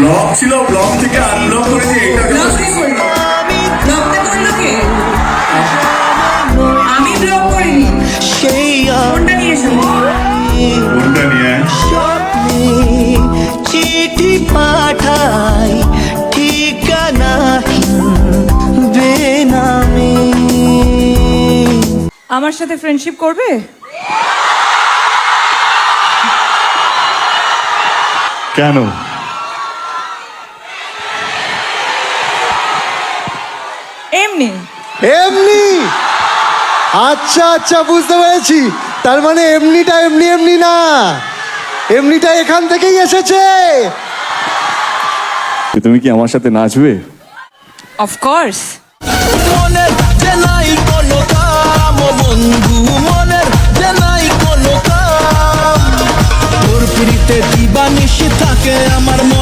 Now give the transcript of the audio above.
Block ছিল block থেকে unblock করেছে এটা ব্লক কে করল ব্লকটা করল কে? আমি ব্লক করিনি। সেই ফোনটা নিয়ে ফোনটা নিয়ে চিঠি পাঠাই আমার সাথে ফ্রেন্ডশিপ করবে? কেন? এমনি। এমনি? আচ্ছা আচ্ছা বুঝতে পেরেছি। তার মানে এমনিটা এমনি এমনি না। এমনিটা এখান থেকেই এসেছে। তুমি কি আমার সাথে নাচবে? অফকোর্স মনের যে নাই কোনো কাম ও বন্ধু মনের যে নাই কোনো কাম। তোর পিড়িতে দিবানিশি থাকে আমার মন।